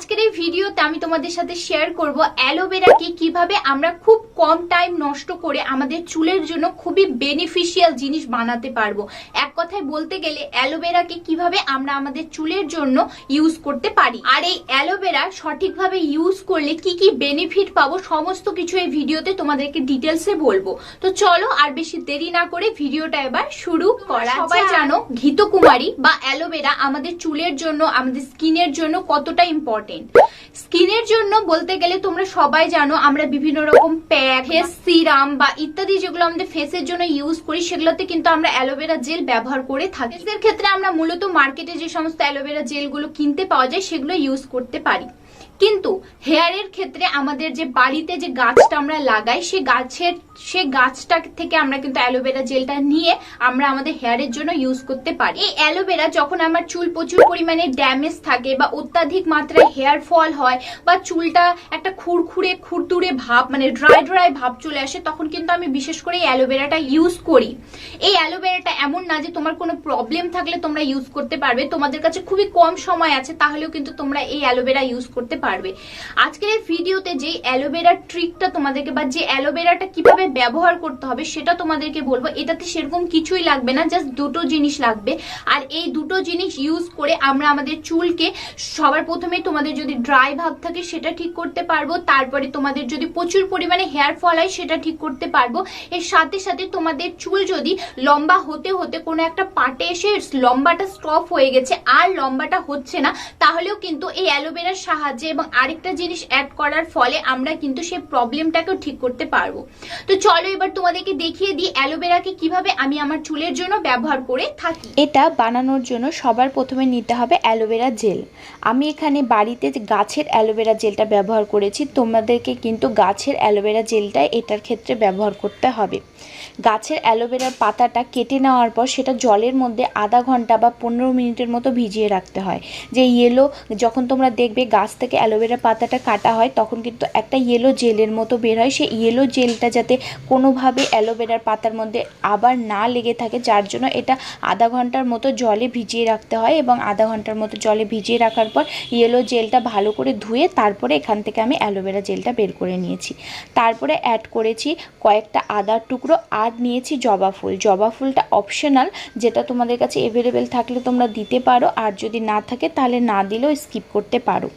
আজকের এই ভিডিওতে আমি তোমাদের সাথে শেয়ার করব অ্যালোভেরাকে কীভাবে আমরা খুব কম টাইম নষ্ট করে আমাদের চুলের জন্য খুবই বেনিফিশিয়াল জিনিস বানাতে পারব। এক কথায় বলতে গেলে অ্যালোভেরাকে কীভাবে আমরা আমাদের চুলের জন্য ইউজ করতে পারি। আর এই অ্যালোভেরা সঠিকভাবে ইউজ করলে কি কি বেনিফিট পাবো সমস্ত কিছু এই ভিডিওতে তোমাদেরকে ডিটেলসে বলব। তো চলো আর বেশি দেরি না করে ভিডিওটা এবার শুরু করা সবাই জানো ঘিতকুমারী বা অ্যালোভেরা আমাদের চুলের জন্য, আমাদের স্কিনের জন্য কতটা ইম্পর্টেন্ট স্কিনের জন্য বলতে গেলে তোমরা সবাই জানো আমরা বিভিন্ন রকম প্যাক ফেস সিরাম বা ইত্যাদি যেগুলো আমাদের ফেসের জন্য ইউজ করি সেগুলোতে কিন্তু আমরা অ্যালোভেরা জেল ব্যবহার করে থাকি। এর ক্ষেত্রে আমরা মূলত মার্কেটে যে সমস্ত অ্যালোভেরা জেলগুলো কিনতে পাওয়া যায় সেগুলো ইউজ করতে পারি। কিন্তু হেয়ারের ক্ষেত্রে আমাদের যে বাড়িতে যে গাছটা আমরা লাগাই, সে গাছের, সে গাছটা থেকে আমরা কিন্তু অ্যালোভেরা জেলটা নিয়ে আমরা আমাদের হেয়ারের জন্য ইউজ করতে পারি। এই অ্যালোভেরা যখন আমার চুল প্রচুর পরিমাণে ড্যামেজ থাকে বা অত্যাধিক মাত্রায় হেয়ার ফল হয় বা চুলটা একটা খুরখুরে, খুরতুরে ভাব মানে ড্রাই ড্রাই ভাব চলে আসে, তখন কিন্তু আমি বিশেষ করে এই অ্যালোভেরাটা ইউজ করি। এই অ্যালোভেরাটা এমন না যে তোমার কোনো প্রবলেম থাকলে তোমরা ইউজ করতে পারবে। তোমাদের কাছে খুবই কম সময় আছে, তাহলেও কিন্তু তোমরা এই অ্যালোভেরা ইউজ করতে পারবে। আজকের এই ভিডিওতে যে অ্যালোভেরার ট্রিকটা তোমাদেরকে বা যে অ্যালোভেরাটা কীভাবে ব্যবহার করতে হবে সেটা তোমাদেরকে বলব। এটাতে সেরকম কিছুই লাগবে না জাস্ট দুটো জিনিস লাগবে। আর এই দুটো জিনিস ইউজ করে আমরা আমাদের চুলকে সবার প্রথমে তোমাদের যদি ড্রাই ভাব থাকে সেটা ঠিক করতে পারব, তারপরে তোমাদের যদি প্রচুর পরিমাণে হেয়ার ফল হয় সেটা ঠিক করতে পারব। এর সাথে সাথে তোমাদের চুল যদি লম্বা হতে হতে কোনো একটা পাটে এসে লম্বাটা স্টপ হয়ে গেছে, আর লম্বাটা হচ্ছে না, তাহলেও কিন্তু এই অ্যালোভেরার সাহায্যে এবং আরেকটা জিনিস অ্যাড করার ফলে আমরা কিন্তু সেই প্রবলেমটাকেও ঠিক করতে পারব। তো চলো এবার তোমাদেরকে দেখিয়ে দিই অ্যালোভেরাকে কীভাবে আমি আমার চুলের জন্য ব্যবহার করে থাকি। এটা বানানোর জন্য সবার প্রথমে নিতে হবে অ্যালোভেরা জেল। আমি এখানে বাড়িতে গাছের অ্যালোভেরা জেলটা ব্যবহার করেছি, তোমাদেরকে কিন্তু গাছের অ্যালোভেরা জেলটাই এটার ক্ষেত্রে ব্যবহার করতে হবে। গাছের অ্যালোভেরার পাতাটা কেটে নেওয়ার পর সেটা জলের মধ্যে আধা ঘণ্টা বা পনেরো মিনিটের মতো ভিজিয়ে রাখতে হয়। যে ইয়েলো যখন তোমরা দেখবে গাছ থেকে অ্যালোভেরার পাতাটা কাটা হয়, তখন কিন্তু একটা ইয়েলো জেলের মতো বের হয়। সেই ইয়েলো জেলটা যাতে কোনোভাবে অ্যালোভেরার পাতার মধ্যে আবার না লেগে থাকে, যার জন্য এটা আধা ঘণ্টার মতো জলে ভিজিয়ে রাখতে হয় এবং আধা ঘণ্টার মতো জলে ভিজিয়ে রাখার পর ইয়েলো জেলটা ভালো করে ধুয়ে তারপরে এখান থেকে আমি অ্যালোভেরা জেলটা বের করে নিয়েছি। তারপরে অ্যাড করেছি কয়েকটা আদার টুকরো আর নিয়েছি, জবা ফুল। জবা ফুলটা অপশনাল যেটা তোমাদের কাছে অ্যাভেলেবেল থাকলে তোমরা দিতে পারো। আর যদি না থাকে, তাহলে না দিলেও স্কিপ করতে পারো।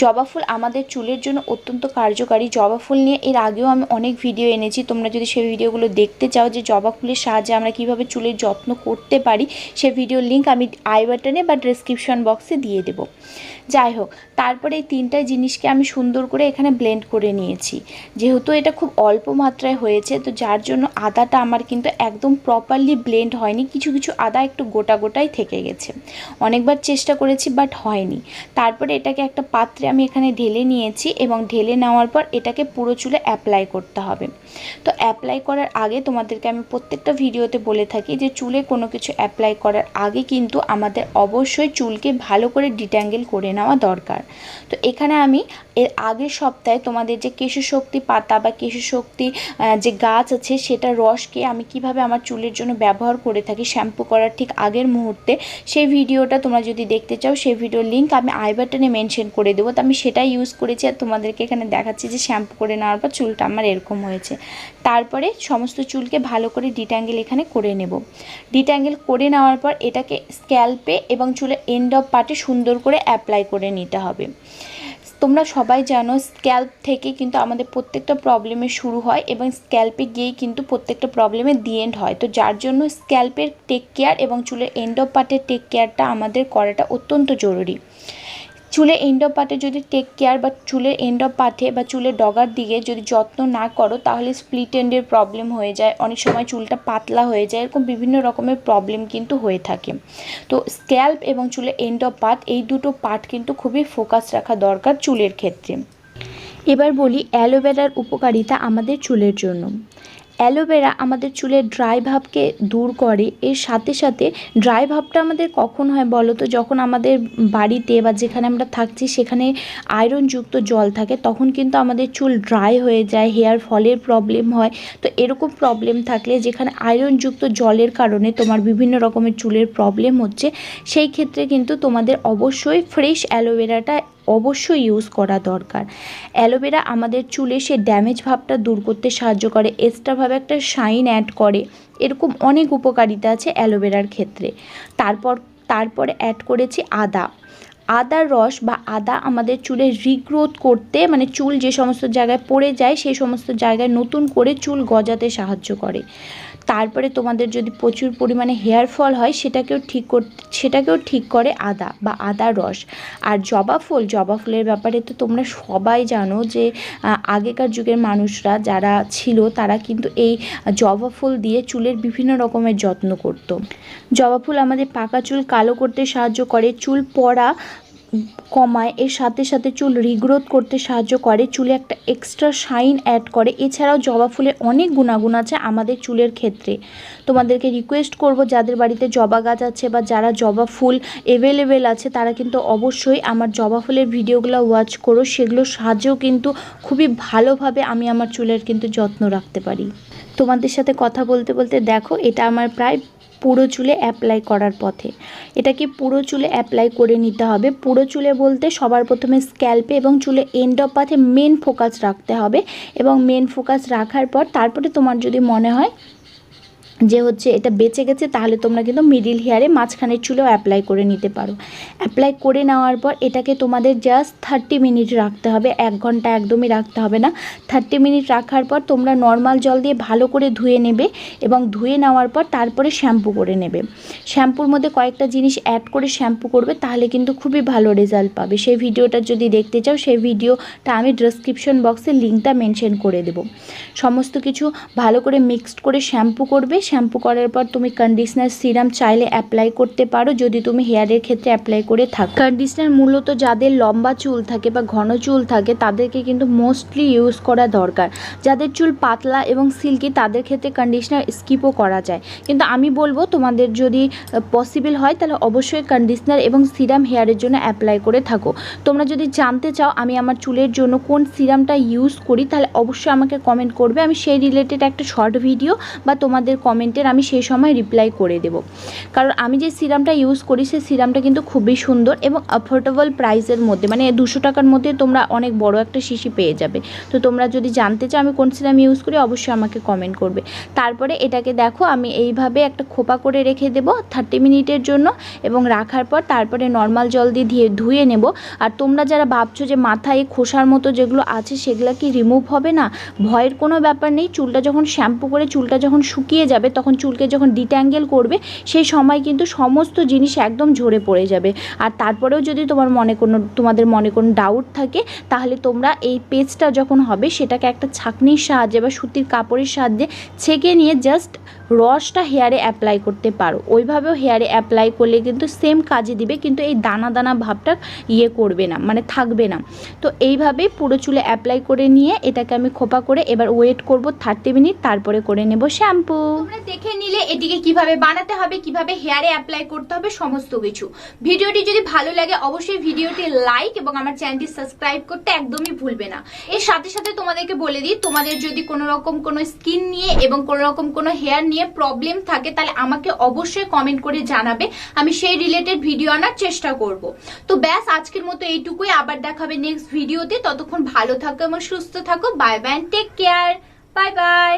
জবা ফুল আমাদের চুলের জন্য অত্যন্ত কার্যকারী। জবা ফুল নিয়ে এর আগেও আমি অনেক ভিডিও এনেছি। তোমরা যদি সেই ভিডিওগুলো দেখতে চাও যে জবা ফুলের সাহায্যে আমরা কীভাবে চুলের যত্ন করতে পারি, সে ভিডিওর লিঙ্ক আমি আই বাটনে বা ডিসক্রিপশন বক্সে দিয়ে দেবো। যাই হোক, তারপরে এই তিনটা জিনিসকে আমি সুন্দর করে এখানে ব্লেন্ড করে নিয়েছি। যেহেতু এটা খুব অল্প মাত্রায় হয়েছে, তো যার জন্য আদাটা আমার কিন্তু একদম প্রপারলি ব্লেন্ড হয়নি। কিছু কিছু আদা একটু গোটা, গোটাই থেকে গেছে। অনেকবার চেষ্টা করেছি বাট হয়নি। তারপরে এটাকে একটা পাত্রে আমি এখানে ঢেলে নিয়েছি এবং ঢেলে নেওয়ার পর এটাকে পুরো চুলে অ্যাপ্লাই করতে হবে। তো অ্যাপ্লাই করার আগে তোমাদেরকে আমি প্রত্যেকটা ভিডিওতে বলে থাকি যে চুলে কোনো কিছু অ্যাপ্লাই করার আগে কিন্তু আমাদের অবশ্যই চুলকে ভালো করে ডিট্যাঙ্গেল করে নেওয়া দরকার। তো এখানে আমি এর আগের সপ্তাহে তোমাদের যে কেশু শক্তি পাতা বা কেশু শক্তি যে গাছ আছে সেটা রসকে আমি কীভাবে আমার চুলের জন্য ব্যবহার করে থাকি, শ্যাম্পু করার ঠিক আগের মুহূর্তে, সেই ভিডিওটা তোমরা যদি দেখতে চাও, সেই ভিডিওর লিঙ্ক আমি আই বাটনে মেনশন করে দেবো। তো আমি সেটাই ইউজ করেছি আর তোমাদেরকে এখানে দেখাচ্ছি যে শ্যাম্পু করে নেওয়ার পর চুলটা আমার এরকম হয়েছে। তারপরে সমস্ত চুলকে ভালো করে ডিট্যাঙ্গেল এখানে করে নেব। ডিট্যাঙ্গেল করে নেওয়ার পর এটাকে স্ক্যাল্পে এবং চুলের এন্ড অফ পার্টে সুন্দর করে অ্যাপ্লাই করে নিতে হবে। তোমরা সবাই জানো স্ক্যাল্প থেকে কিন্তু আমাদের প্রত্যেকটা প্রবলেমে শুরু হয় এবং স্ক্যাল্পে গিয়েই কিন্তু প্রত্যেকটা প্রবলেমে দি এন্ড হয়। তো যার জন্য স্ক্যাল্পের টেক কেয়ার এবং চুলের এন্ড অফ পার্টের টেক কেয়ারটা আমাদের করাটা অত্যন্ত জরুরি। চুলের এন্ড অফ পার্টে যদি টেক কেয়ার বা চুলের এন্ড অফ পার্টে বা চুলের ডগার দিকে যদি যত্ন না করো, তাহলে স্প্লিট এন্ডের প্রবলেম হয়ে যায়। অনেক সময় চুলটা পাতলা হয়ে যায়। এরকম বিভিন্ন রকমের প্রবলেম কিন্তু হয়ে থাকে। তো স্ক্যাল্প এবং চুলের এন্ড অফ পার্ট এই দুটো পার্ট কিন্তু খুবই ফোকাস রাখা দরকার চুলের ক্ষেত্রে। এবার বলি অ্যালোভেরার উপকারিতা আমাদের চুলের জন্য। অ্যালোভেরা আমাদের চুলের ড্রাই ভাবকে দূর করে। এর সাথে সাথে ড্রাই ভাবটা আমাদের কখন হয় বলো তো? যখন আমাদের বাড়িতে বা যেখানে আমরা থাকছি, সেখানে আয়রনযুক্ত জল থাকে, তখন কিন্তু আমাদের চুল ড্রাই হয়ে যায়, হেয়ার ফলের প্রবলেম হয়। তো এরকম প্রবলেম থাকলে যেখানে আয়রনযুক্ত জলের কারণে তোমার বিভিন্ন রকমের চুলের প্রবলেম হচ্ছে, সেই ক্ষেত্রে কিন্তু তোমাদের অবশ্যই ফ্রেশ অ্যালোভেরাটা অবশ্যই ইউজ করা দরকার। অ্যালোভেরা আমাদের চুলে সে ড্যামেজ ভাবটা দূর করতে সাহায্য করে এক্সট্রাভাবে একটা শাইন অ্যাড করে। এরকম অনেক উপকারিতা আছে অ্যালোভেরার ক্ষেত্রে। তারপর, তারপরে অ্যাড করেছি আদা। আদার রস বা আদা আমাদের চুলের রিগ্রোথ করতে মানে চুল যে সমস্ত জায়গায় পড়ে যায়, সেই সমস্ত জায়গায় নতুন করে চুল গজাতে সাহায্য করে। তারপরে তোমাদের যদি প্রচুর পরিমাণে হেয়ার ফল হয়, সেটাকেও ঠিক করতে সেটাকেও ঠিক করে আদা বা আদার রস। আর জবা ফুল, জবা ফুলের ব্যাপারে তো তোমরা সবাই জানো যে আগেকার যুগের মানুষরা যারা ছিল, তারা কিন্তু এই জবা ফুল দিয়ে চুলের বিভিন্ন রকমের যত্ন করতো। জবা ফুল আমাদের পাকা চুল কালো করতে সাহায্য করে। চুল পড়া কমায়। এর সাথে সাথে চুল রিগ্রোথ করতে সাহায্য করে। চুলে একটা এক্সট্রা শাইন অ্যাড করে। এছাড়াও জবা ফুলের অনেক গুণাগুণ আছে আমাদের চুলের ক্ষেত্রে। তোমাদেরকে রিকোয়েস্ট করব, যাদের বাড়িতে জবা গাছ আছে বা যারা জবা ফুল অ্যাভেলেবেল আছে, তারা কিন্তু অবশ্যই আমার জবা ফুলের ভিডিওগুলো ওয়াচ করো। সেগুলোর সাহায্যেও কিন্তু খুবই ভালোভাবে আমি আমার চুলের কিন্তু যত্ন রাখতে পারি। তোমাদের সাথে কথা বলতে বলতে দেখো, এটা আমার প্রায় পুরো চুলে অ্যাপ্লাই করার পথে। এটাকে পুরো চুলে অ্যাপ্লাই করে নিতে হবে। পুরো চুলে বলতে সবার প্রথমে স্ক্যাল্পে এবং চুলে এন্ড অফ পাথে মেন ফোকাস রাখতে হবে এবং মেন ফোকাস রাখার পর তারপরে তোমার যদি মনে হয় যে হচ্ছে এটা বেঁচে গেছে, তাহলে তোমরা কিন্তু মিডিল হেয়ারে মাঝখানের চুলেও অ্যাপ্লাই করে নিতে পারো। অ্যাপ্লাই করে নেওয়ার পর এটাকে তোমাদের জাস্ট থার্টি মিনিট রাখতে হবে, এক ঘণ্টা একদমই রাখতে হবে না। থার্টি মিনিট রাখার পর তোমরা নর্মাল জল দিয়ে ভালো করে ধুয়ে নেবে এবং ধুয়ে নেওয়ার পর তারপরে শ্যাম্পু করে নেবে। শ্যাম্পুর মধ্যে কয়েকটা জিনিস অ্যাড করে শ্যাম্পু করবে, তাহলে কিন্তু খুবই ভালো রেজাল্ট পাবে। সেই ভিডিওটা যদি দেখতে চাও, সেই ভিডিওটা আমি ডিসক্রিপশন বক্সে লিঙ্কটা মেনশন করে দেবো। সমস্ত কিছু ভালো করে মিক্সড করে শ্যাম্পু করবে শ্যাম্পু করার পর তুমি কন্ডিশনার সিরাম চাইলে অ্যাপ্লাই করতে পারো, যদি তুমি হেয়ারের ক্ষেত্রে অ্যাপ্লাই করে থাকো। কন্ডিশনার মূলত যাদের লম্বা চুল থাকে বা ঘন চুল থাকে, তাদেরকে কিন্তু মোস্টলি ইউজ করা দরকার। যাদের চুল পাতলা এবং সিল্কি তাদের ক্ষেত্রে কন্ডিশনার স্কিপও করা যায়। কিন্তু আমি বলব, তোমাদের যদি পসিবল হয়, তাহলে অবশ্যই কন্ডিশনার এবং সিরাম হেয়ারের জন্য অ্যাপ্লাই করে থাকো। তোমরা যদি জানতে চাও, আমি আমার চুলের জন্য কোন সিরামটা ইউজ করি, তাহলে অবশ্যই আমাকে কমেন্ট করবে। আমি সেই রিলেটেড একটা শর্ট ভিডিও বা তোমাদের কমেন্টের আমি সেই সময় রিপ্লাই করে দেব। কারণ আমি যে সিরামটা ইউজ করি, সেই সিরামটা কিন্তু খুবই সুন্দর এবং অ্যাফোর্ডেবল প্রাইসের মধ্যে মানে দুশো টাকার মধ্যে তোমরা অনেক বড় একটা শিশি পেয়ে যাবে। তো তোমরা যদি জানতে চাও আমি কোন সিরাম ইউজ করি, অবশ্যই আমাকে কমেন্ট করবে। তারপরে এটাকে দেখো, আমি এইভাবে একটা খোপা করে রেখে দেবো থার্টি মিনিটের জন্য এবং রাখার পর তারপরে নর্মাল জল দিয়ে ধুয়ে ধুয়ে নেব। আর তোমরা যারা ভাবছ যে মাথায় খোসার মতো যেগুলো আছে, সেগুলো কি রিমুভ হবে না? ভয়ের কোনো ব্যাপার নেই। চুলটা যখন শ্যাম্পু করে চুলটা যখন শুকিয়ে যাবে তখন চুলকে যখন ডিট্যাঙ্গেল করবে, সেই সময় কিন্তু সমস্ত জিনিস একদম ঝরে পড়ে যাবে। আর তারপরেও যদি তোমার মনে কোনো, তোমাদের মনে কোনো ডাউট থাকে, তাহলে তোমরা এই পেজটা যখন হবে, সেটাকে একটা ছাঁকনির সাহায্যে বা সুতির কাপড়ের সাহায্যে ছেঁকে নিয়ে জাস্ট রসটা হেয়ারে অ্যাপ্লাই করতে পারো। ওইভাবেও হেয়ারে অ্যাপ্লাই করলে কিন্তু সেম কাজে দিবে, কিন্তু এই দানা দানা ভাবটা ইয়ে করবে না মানে থাকবে না। তো এইভাবেই পুরো চুলে অ্যাপ্লাই করে নিয়ে এটাকে আমি খোপা করে এবার ওয়েট করব থার্টি মিনিট তারপরে করে নেব শ্যাম্পু তোমরা দেখে নিলে এটিকে কীভাবে বানাতে হবে, কীভাবে হেয়ারে অ্যাপ্লাই করতে হবে, সমস্ত কিছু। ভিডিওটি যদি ভালো লাগে, অবশ্যই ভিডিওটি লাইক এবং আমার চ্যানেলটি সাবস্ক্রাইব করতে একদমই ভুলবে না। এর সাথে সাথে তোমাদেরকে বলে দিই, তোমাদের যদি কোনো রকম কোনো স্কিন নিয়ে এবং কোনো রকম কোনো হেয়ার নিয়ে প্রবলেম থাকে, তাহলে আমাকে অবশ্যই কমেন্ট করে জানাবে। আমি সেই রিলেটেড ভিডিও আনার চেষ্টা করব। তো ব্যাস, আজকের মতো এইটুকুই। আবার দেখাবে নেক্সট ভিডিওতে ততক্ষণ ভালো থাকো এবং সুস্থ থাকো। Bye bye take care bye bye